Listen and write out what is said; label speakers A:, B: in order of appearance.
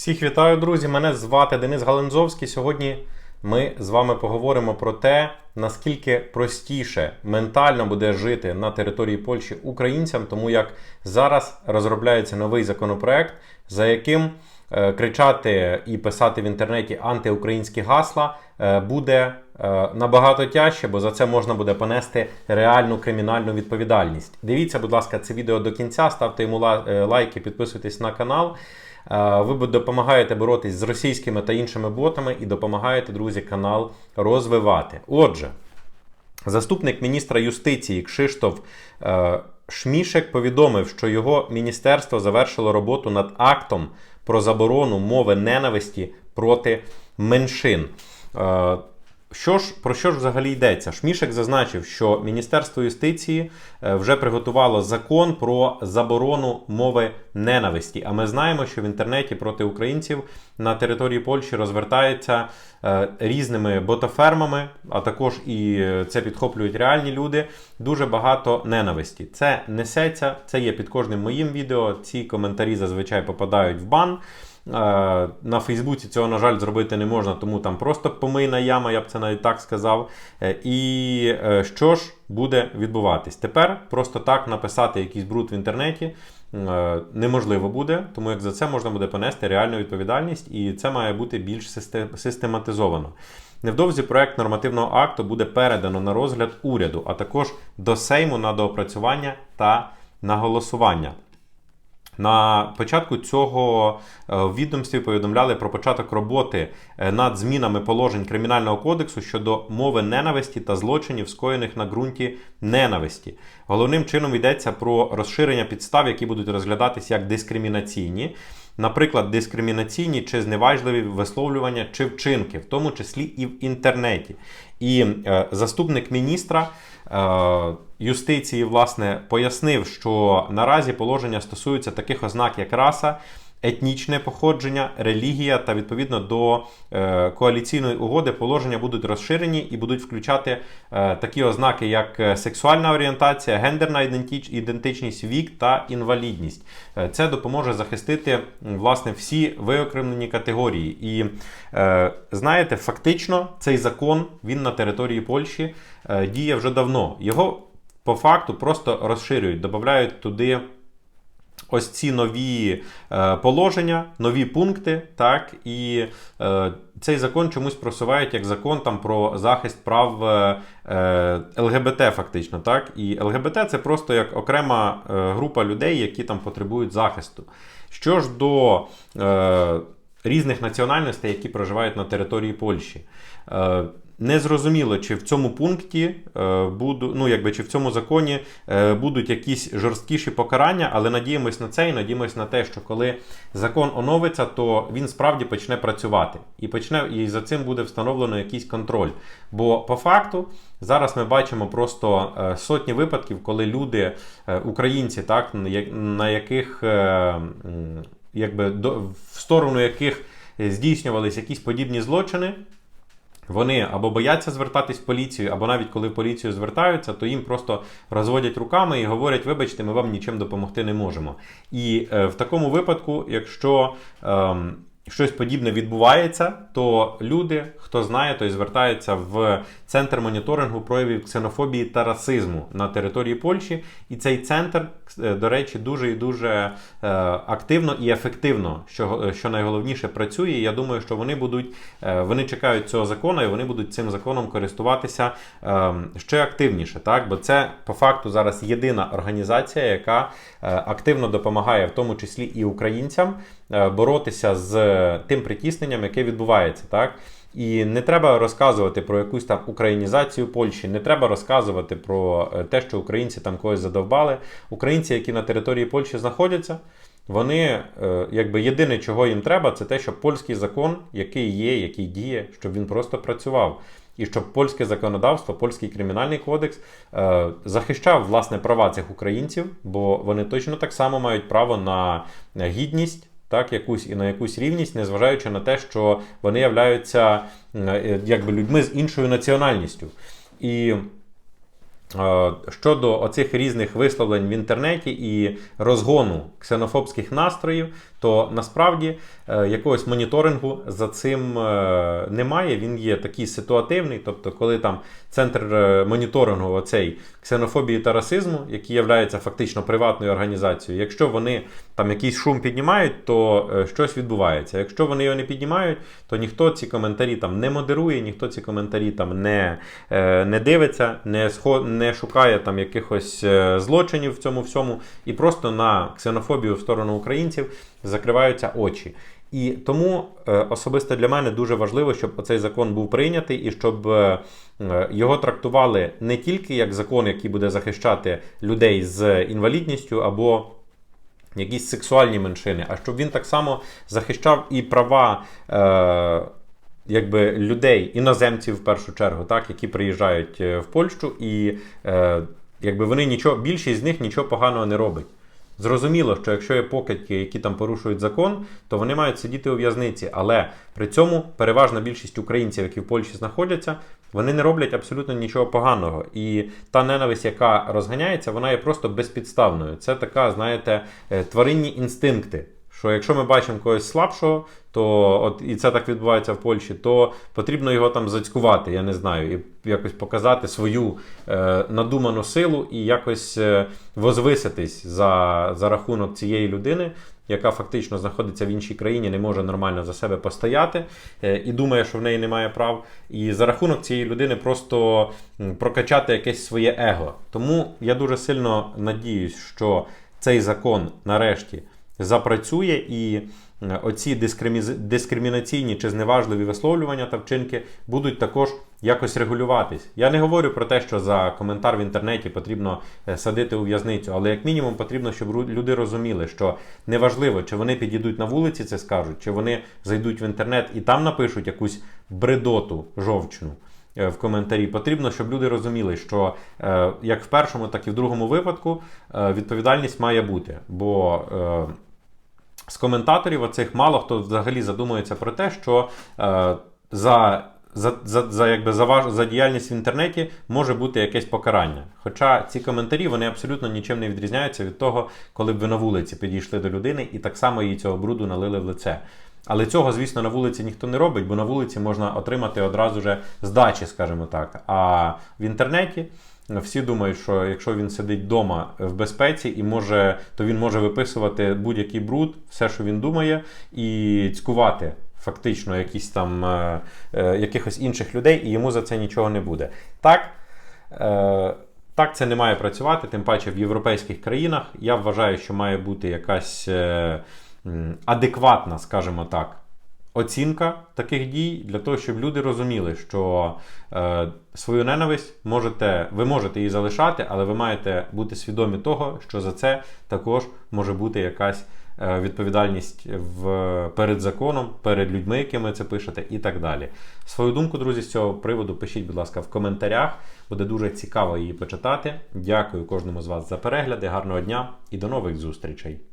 A: Всіх вітаю, друзі! Мене звати Денис Галензовський. Сьогодні ми з вами поговоримо про те, наскільки простіше ментально буде жити на території Польщі українцям, тому як зараз розробляється новий законопроект, за яким е, кричати і писати в інтернеті антиукраїнські гасла е, буде е, набагато тяжче, бо за це можна буде понести реальну кримінальну відповідальність. Дивіться, будь ласка, це відео до кінця, ставте йому лайки, підписуйтесь на канал. Е, Ви допомагаєте боротись з російськими та іншими ботами і допомагаєте, друзі, канал розвивати. Отже, заступник міністра юстиції Кшиштоф е, Шмішек повідомив, що його міністерство завершило роботу над актом про заборону мови ненависті проти меншин. Що ж про що ж взагалі йдеться? Шмішек зазначив, що Міністерство юстиції е, вже приготувало закон про заборону мови ненависті. А ми знаємо, що в інтернеті проти українців на території Польщі розвертається е, різними ботофермами, а також і е, це підхоплюють реальні люди. Дуже багато ненависті. Це несеться, це є під кожним моїм відео. Ці коментарі зазвичай попадають в бан. Е, На Фейсбуці цього, на жаль, зробити не можна, тому там просто помийна яма, я б це навіть так сказав. Е, І е, що ж буде відбуватись? Тепер просто так написати якийсь бруд в інтернеті неможливо буде, тому як за це можна буде понести реальну відповідальність, і це має бути більш систематизовано. Невдовзі проект нормативного акту буде передано на розгляд уряду, а також до Сейму на доопрацювання та на голосування. На початку цього е, відомстві повідомляли про початок роботи е, над змінами положень Кримінального кодексу щодо мови ненависті та злочинів, скоєних на ґрунті ненависті. Головним чином йдеться про розширення підстав, які будуть розглядатись як дискримінаційні, наприклад, дискримінаційні чи зневажливі висловлювання чи вчинки, в тому числі і в інтернеті. І е, заступник міністра. Е, юстиції власне пояснив, що наразі положення стосуються таких ознак, як раса, етнічне походження, релігія та відповідно до е, коаліційної угоди положення будуть розширені і будуть включати е, такі ознаки, як е, сексуальна орієнтація, гендерна ідентич- ідентичність, вік та інвалідність. Це допоможе захистити власне всі виокремлені категорії. І знаєте, фактично цей закон він на території Польщі діє вже давно. Його по факту просто розширюють, додають туди. Ось ці нові е, положення, нові пункти, так і е, цей закон чомусь просувають як закон там про захист прав е, ЛГБТ, фактично, так. І ЛГБТ це просто як окрема група людей, які там потребують захисту. Що ж до різних національностей, які проживають на території Польщі. Незрозуміло, чи в цьому пункті е, буду, ну якби чи в цьому законі е, будуть якісь жорсткіші покарання, але надіємось на це і надіємось на те, що коли закон оновиться, то він справді почне працювати і почне і за цим буде встановлено якийсь контроль. Бо по факту зараз ми бачимо просто е, сотні випадків, коли люди, е, українці, так на яких е, якби до в сторону яких здійснювались якісь подібні злочини. Вони або бояться звертатись в поліцію, або навіть коли в поліцію звертаються, то їм просто розводять руками і говорять: вибачте, ми вам нічим допомогти не можемо. І е, в такому випадку, якщо ем, щось подібне відбувається, то люди, хто знає, той звертається в центр моніторингу проявів ксенофобії та расизму на території Польщі. І цей центр, е, до речі, дуже і дуже е, активно і ефективно, що, що найголовніше працює. Я думаю, що вони будуть е, вони чекають цього закону і вони будуть цим законом користуватися е, ще активніше, так бо це по факту зараз єдина організація, яка е, активно допомагає, в тому числі і українцям, е, боротися з тим притісненням, яке відбувається, так. І не треба розказувати про якусь там українізацію Польщі, не треба розказувати про е, те, що українці там когось задовбали. Українці, які на території Польщі знаходяться, вони е, якби єдине, чого їм треба, це те, щоб польський закон, який є, який діє, щоб він просто працював. І щоб польське законодавство, польський кримінальний кодекс е, захищав власне права цих українців, бо вони точно так само мають право на гідність, так, якусь і на якусь рівність, незважаючи на те, що вони являються е, якби людьми з іншою національністю. І Е, Щодо оцих різних висловлень в інтернеті і розгону ксенофобських настроїв, то насправді е, якогось моніторингу за цим немає. Він є такий ситуативний, тобто, коли там центр моніторингу оцей ксенофобії та расизму, який є фактично приватною організацією, якщо вони там якийсь шум піднімають, то е, щось відбувається. Якщо вони його не піднімають, то ніхто ці коментарі там не модерує, ніхто ці коментарі там не, е, не дивиться, не, схо- не шукає там якихось е, злочинів в цьому всьому, і просто на ксенофобію в сторону українців закриваються очі. І тому особисто для мене дуже важливо, щоб цей закон був прийнятий і щоб його трактували не тільки як закон, який буде захищати людей з інвалідністю або якісь сексуальні меншини, а щоб він так само захищав і права. Е, Якби людей, іноземців в першу чергу, так, які приїжджають е, в Польщу, і е, якби вони нічого, більшість з них нічого поганого не робить. Зрозуміло, що якщо є покидьки, які там порушують закон, то вони мають сидіти у в'язниці. Але при цьому переважна більшість українців, які в Польщі знаходяться, вони не роблять абсолютно нічого поганого. І та ненависть, яка розганяється, вона є просто безпідставною. Це така, знаєте, е, тваринні інстинкти. Що якщо ми бачимо когось слабшого, то от і це так відбувається в Польщі, то потрібно його там зацькувати, я не знаю, і якось показати свою е, надуману силу і якось е, возвиситись за, за рахунок цієї людини, яка фактично знаходиться в іншій країні, не може нормально за себе постояти е, і думає, що в неї немає прав. І за рахунок цієї людини просто прокачати якесь своє его. Тому я дуже сильно надіюсь, що цей закон нарешті запрацює і оці дискриміз- дискримінаційні чи зневажливі висловлювання та вчинки будуть також якось регулюватись. Я не говорю про те, що за коментар в інтернеті потрібно е, садити у в'язницю, але як мінімум потрібно, щоб люди розуміли, що неважливо, чи вони підійдуть на вулиці, це скажуть, чи вони зайдуть в інтернет і там напишуть якусь бредоту жовчну е, в коментарі. Потрібно, щоб люди розуміли, що е, як в першому, так і в другому випадку е, відповідальність має бути. Бо е, з коментаторів оцих мало хто взагалі задумується про те, що е, за. За, за, за, якби, за, ваш, за діяльність в інтернеті може бути якесь покарання. Хоча ці коментарі вони абсолютно нічим не відрізняються від того, коли б ви на вулиці підійшли до людини і так само їй цього бруду налили в лице. Але цього, звісно, на вулиці ніхто не робить, бо на вулиці можна отримати одразу же здачі, скажімо так. А в інтернеті всі думають, що якщо він сидить вдома в безпеці і може, то він може виписувати будь-який бруд, все, що він думає, і цькувати фактично якісь там е, е, якихось інших людей, і йому за це нічого не буде. Так. Е, так це не має працювати, тим паче в європейських країнах. Я вважаю, що має бути якась е, адекватна, скажімо так, оцінка таких дій для того, щоб люди розуміли, що е, свою ненависть можете, ви можете її залишати, але ви маєте бути свідомі того, що за це також може бути якась відповідальність в, перед законом, перед людьми, якими це пишете, і так далі. Свою думку, друзі, з цього приводу пишіть, будь ласка, в коментарях. Буде дуже цікаво її почитати. Дякую кожному з вас за перегляди. Гарного дня і до нових зустрічей!